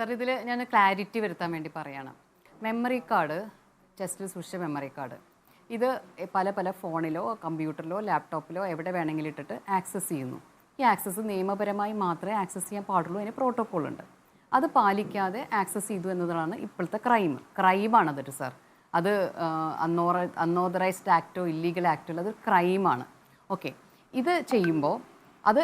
Sir ഇതിൽ ഞാൻ clarity വരുത്താൻ വേണ്ടി പറയണം. മെമ്മറി കാർഡ് ചെസ്റ്റിൽ സൂക്ഷിച്ച മെമ്മറി കാർഡ് ഇത് പല പല ഫോണിലോ കമ്പ്യൂട്ടറിലോ ലാപ്ടോപ്പിലോ എവിടെ വേണമെങ്കിലും ഇട്ടിട്ട് ആക്സസ് ചെയ്യുന്നു. ഈ ആക്സസ് നിയമപരമായി മാത്രമേ ആക്സസ് ചെയ്യാൻ പാടുള്ളൂ അതിന് പ്രോട്ടോക്കോൾ ഉണ്ട്. അത് പാലിക്കാതെ ആക്സസ് ചെയ്തു എന്നതാണ് ഇപ്പോഴത്തെ ക്രൈം ക്രൈമാണ് അതൊരു സാർ അത് അന്നോറ അൺഓതറൈസ്ഡ് ആക്റ്റോ ഇല്ലീഗൽ ആക്റ്റോ അത് ക്രൈമാണ് ഓക്കെ ഇത് ചെയ്യുമ്പോൾ അത്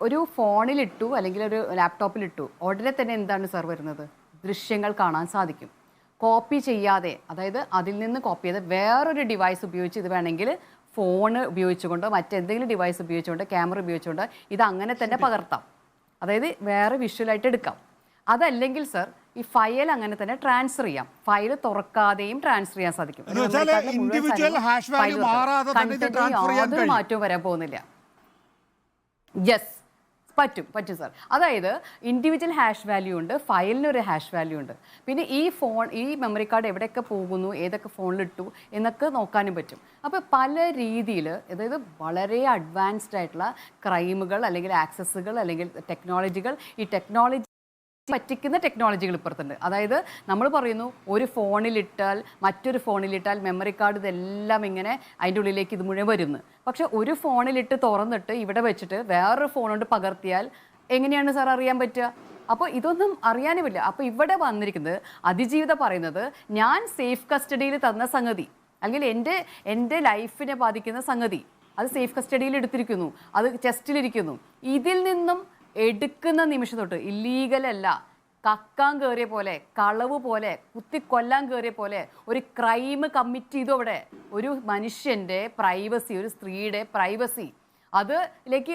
ഒരു ഫോണിലിട്ടു അല്ലെങ്കിൽ ഒരു ലാപ്ടോപ്പിലിട്ടു. ഉടനെ തന്നെ എന്താണ് സാർ വരുന്നത്? ദൃശ്യങ്ങൾ കാണാൻ സാധിക്കും. കോപ്പി ചെയ്യാതെ അതായത് അതിൽ നിന്ന് കോപ്പി ചെയ്ത് വേറൊരു ഡിവൈസ് ഉപയോഗിച്ച് ഇത് വേണമെങ്കിൽ ഫോൺ ഉപയോഗിച്ചുകൊണ്ട് മറ്റെന്തെങ്കിലും ഡിവൈസ് ഉപയോഗിച്ചുകൊണ്ട് ക്യാമറ ഉപയോഗിച്ചുകൊണ്ട് ഇത് അങ്ങനെ തന്നെ പകർത്താം. അതായത് വേറെ വിഷ്വലായിട്ട് എടുക്കാം. അതല്ലെങ്കിൽ സർ ഈ ഫയൽ അങ്ങനെ തന്നെ ട്രാൻസ്ഫർ ചെയ്യാം. ഫയൽ തുറക്കാതെയും ട്രാൻസ്ഫർ ചെയ്യാൻ സാധിക്കും. യാതൊരു മാറ്റവും വരാൻ പോകുന്നില്ല. യെസ് പറ്റും പറ്റും സാർ. അതായത് ഇൻഡിവിജ്വൽ ഹാഷ് വാല്യൂ ഉണ്ട് ഫയലിന് ഒരു ഹാഷ് വാല്യൂ ഉണ്ട്. പിന്നെ ഈ ഫോൺ ഈ മെമ്മറി കാർഡ് എവിടെയൊക്കെ പോകുന്നു ഏതൊക്കെ ഫോണിലിട്ടു എന്നൊക്കെ നോക്കാനും പറ്റും. അപ്പോൾ പല രീതിയിൽ അതായത് വളരെ അഡ്വാൻസ്ഡ് ആയിട്ടുള്ള ക്രൈമുകൾ അല്ലെങ്കിൽ ആക്സസ്സുകൾ അല്ലെങ്കിൽ ടെക്നോളജികൾ ഈ ടെക്നോളജി പറ്റിക്കുന്ന ടെക്നോളജികൾ ഇപ്പുറത്തുണ്ട്. അതായത് നമ്മൾ പറയുന്നു ഒരു ഫോണിലിട്ടാൽ മറ്റൊരു ഫോണിലിട്ടാൽ മെമ്മറി കാർഡ് ഇതെല്ലാം ഇങ്ങനെ അതിന്റെ ഉള്ളിലേക്ക് ഇത് മുഴുവൻ വരുന്നു. പക്ഷെ ഒരു ഫോണിലിട്ട് തുറന്നിട്ട് ഇവിടെ വെച്ചിട്ട് വേറൊരു ഫോണുകൊണ്ട് കൊണ്ട് പകർത്തിയാൽ എങ്ങനെയാണ് സാർ അറിയാൻ പറ്റുക? അപ്പോൾ ഇതൊന്നും അറിയാനുമില്ല. അപ്പോൾ ഇവിടെ വന്നിരിക്കുന്നത് അതിജീവിത പറയുന്നത് ഞാൻ സേഫ് കസ്റ്റഡിയിൽ തന്ന സംഗതി അല്ലെങ്കിൽ എന്റെ എന്റെ ലൈഫിനെ ബാധിക്കുന്ന സംഗതി അത് സേഫ് കസ്റ്റഡിയിൽ എടുത്തിരിക്കുന്നു അത് ചെസ്റ്റിലിരിക്കുന്നു ഇതിൽ നിന്നും എടുക്കുന്ന നിമിഷം തൊട്ട് ഇല്ലീഗൽ അല്ല. കക്കാൻ കയറിയ പോലെ കളവ് പോലെ കുത്തി കൊല്ലാൻ കയറിയ പോലെ ഒരു ക്രൈം കമ്മിറ്റ് ചെയ്തു അവിടെ. ഒരു മനുഷ്യന്റെ പ്രൈവസി ഒരു സ്ത്രീയുടെ പ്രൈവസി അതിലേക്ക്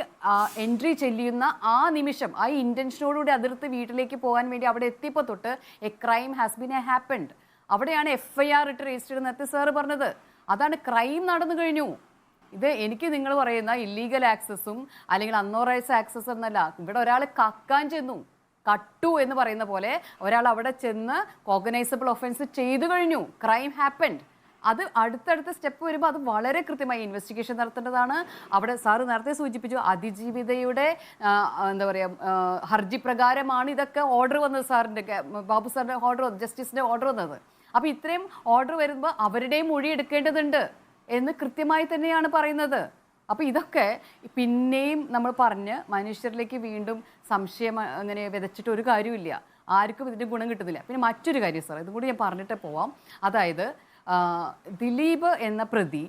എൻട്രി ചെല്ലുന്ന ആ നിമിഷം ആ ഇന്റൻഷനോടുകൂടി അതിർത്ത് വീട്ടിലേക്ക് പോകാൻ വേണ്ടി അവിടെ എത്തിയപ്പോൾ തൊട്ട് a crime has been a happened അവിടെയാണ് എഫ് ഐ ആർ ഇട്ട് രജിസ്റ്റർ ചെയ്ത് നേരത്തെ സാറ് പറഞ്ഞത്. അതാണ് ക്രൈം നടന്നു കഴിഞ്ഞു. ഇത് എനിക്ക് നിങ്ങൾ പറയുന്ന ഇല്ലീഗൽ ആക്സസും അല്ലെങ്കിൽ അൺഓറൈസ് ആക്സസ് എന്നല്ല. ഇവിടെ ഒരാൾ കക്കാൻ ചെന്നു. കട്ടു എന്ന് പറയുന്ന പോലെ ഒരാൾ അവിടെ ചെന്ന് കോഗനൈസബിൾ ഒഫൻസ് ചെയ്തു കഴിഞ്ഞു. ക്രൈം ഹാപ്പൻഡ് അത് അടുത്തടുത്ത സ്റ്റെപ്പ് വരുമ്പോൾ അത് വളരെ കൃത്യമായി ഇൻവെസ്റ്റിഗേഷൻ നടത്തേണ്ടതാണ്. അവിടെ സാറ് നേരത്തെ സൂചിപ്പിച്ചു അതിജീവിതയുടെ എന്താ പറയുക ഹർജി പ്രകാരമാണ് ഇതൊക്കെ ഓർഡർ വന്നത് സാറിന്റെ ബാബു സാറിന്റെ ഓർഡർ ജസ്റ്റിസിന്റെ ഓർഡർ വന്നത്. അപ്പോൾ ഇത്രയും ഓർഡർ വരുമ്പോൾ അവരുടെയും മൊഴി എടുക്കേണ്ടതുണ്ട്. എന്ന് കൃത്യമായി തന്നെയാണ് പറയുന്നത്. അപ്പോൾ ഇതൊക്കെ പിന്നെയും നമ്മൾ പറഞ്ഞ് മനുഷ്യരിലേക്ക് വീണ്ടും സംശയം അങ്ങനെ വിതച്ചിട്ട് ഒരു കാര്യമില്ല ആർക്കും ഇതിന്റെ ഗുണം കിട്ടുന്നില്ല. പിന്നെ മറ്റൊരു കാര്യം സാർ ഇതും കൂടി ഞാൻ പറഞ്ഞിട്ട് പോവാം. അതായത് ദിലീപ് എന്ന പ്രതി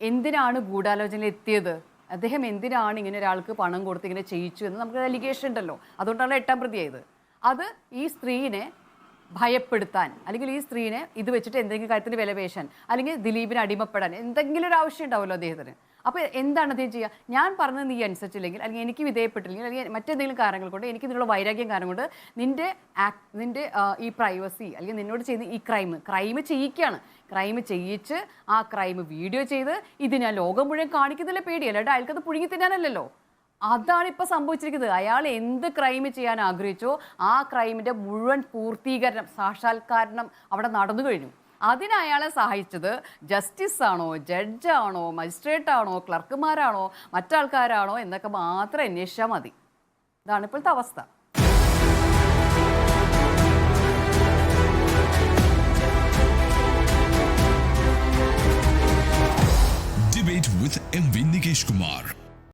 എന്തിനാണ് ഗൂഢാലോചനയിൽ എത്തിയത്? അദ്ദേഹം എന്തിനാണ് ഇങ്ങനെ ഒരാൾക്ക് പണം കൊടുത്ത് ഇങ്ങനെ ചെയ്യിച്ചു എന്ന് നമുക്ക് അലിഗേഷൻ ഉണ്ടല്ലോ. അതുകൊണ്ടാണ് എട്ടാം പ്രതിയായത്. അത് ഈ സ്ത്രീനെ ഭയപ്പെടുത്താൻ അല്ലെങ്കിൽ ഈ സ്ത്രീനെ ഇത് വെച്ചിട്ട് എന്തെങ്കിലും കാര്യത്തിന് വിലപേശാൻ അല്ലെങ്കിൽ ദിലീപിനെ അടിമപ്പെടാൻ എന്തെങ്കിലും ഒരു ആവശ്യം ഉണ്ടാവുമല്ലോ അദ്ദേഹത്തിന്. അപ്പോൾ എന്താണ് അദ്ദേഹം ചെയ്യുക? ഞാൻ പറഞ്ഞത് നീ അനുസരിച്ചില്ലെങ്കിൽ അല്ലെങ്കിൽ എനിക്ക് വിധേയപ്പെട്ടില്ലെങ്കിൽ അല്ലെങ്കിൽ മറ്റെന്തെങ്കിലും കാരണങ്ങൾ കൊണ്ട് എനിക്ക് ഇതിനുള്ള വൈരാഗ്യം കാരണം കൊണ്ട് നിന്റെ ആക്ട് നിന്റെ ഈ പ്രൈവസി അല്ലെങ്കിൽ നിന്നോട് ചെയ്യുന്ന ഈ ക്രൈം ക്രൈം ചെയ്യിക്കുകയാണ്. ക്രൈം ചെയ്യിച്ച് ആ ക്രൈം വീഡിയോ ചെയ്ത് ഇത് ഞാൻ ലോകം മുഴുവൻ കാണിക്കുന്നതിലെ പേടിയല്ല. അല്ലാണ്ട് അയാൾക്കത് പുഴുങ്ങി തിന്നാനല്ലല്ലോ. അതാണ് ഇപ്പൊ സംഭവിച്ചിരിക്കുന്നത്. അയാൾ എന്ത് ക്രൈം ചെയ്യാൻ ആഗ്രഹിച്ചോ ആ ക്രൈമിന്റെ മുഴുവൻ പൂർത്തീകരണം സാക്ഷാത്കാരണം അവിടെ നടന്നു കഴിഞ്ഞു. അതിന് അയാളെ സഹായിച്ചത് ജസ്റ്റിസ് ആണോ ജഡ്ജാണോ മജിസ്ട്രേറ്റ് ആണോ ക്ലർക്കുമാരാണോ മറ്റാൾക്കാരാണോ എന്നൊക്കെ മാത്രം അന്വേഷിച്ചാൽ മതി. ഇതാണ് ഇപ്പോഴത്തെ അവസ്ഥ.